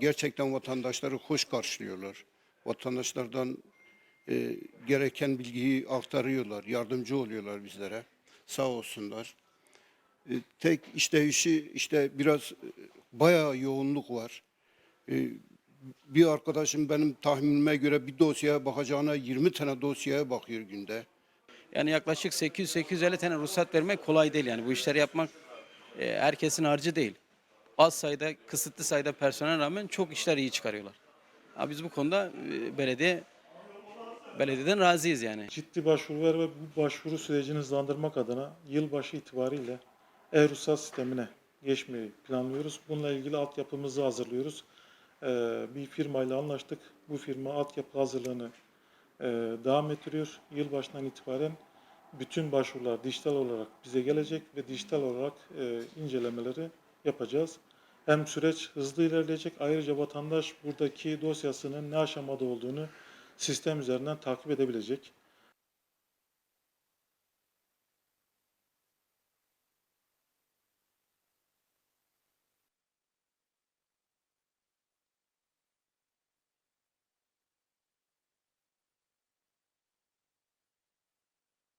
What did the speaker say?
Gerçekten vatandaşları hoş karşılıyorlar. Vatandaşlardan e, gereken bilgiyi aktarıyorlar, yardımcı oluyorlar bizlere. Sağ olsunlar. E, tek işte işi işte biraz e, bayağı yoğunluk var. E, bir arkadaşım benim tahminime göre bir dosyaya bakacağına 20 tane dosyaya bakıyor günde. Yani yaklaşık 800-850 tane ruhsat vermek kolay değil yani bu işleri yapmak e, herkesin harcı değil. Az sayıda, kısıtlı sayıda personel rağmen çok işler iyi çıkarıyorlar. Ha, biz bu konuda e, belediye belediyeden razıyız yani. Ciddi başvurular ve bu başvuru sürecini hızlandırmak adına yılbaşı itibariyle e-ruhsat sistemine geçmeyi planlıyoruz. Bununla ilgili altyapımızı hazırlıyoruz. Ee, bir firmayla anlaştık. Bu firma altyapı hazırlığını e, devam ettiriyor. Yılbaşından itibaren bütün başvurular dijital olarak bize gelecek ve dijital olarak e, incelemeleri yapacağız. Hem süreç hızlı ilerleyecek, ayrıca vatandaş buradaki dosyasının ne aşamada olduğunu sistem üzerinden takip edebilecek.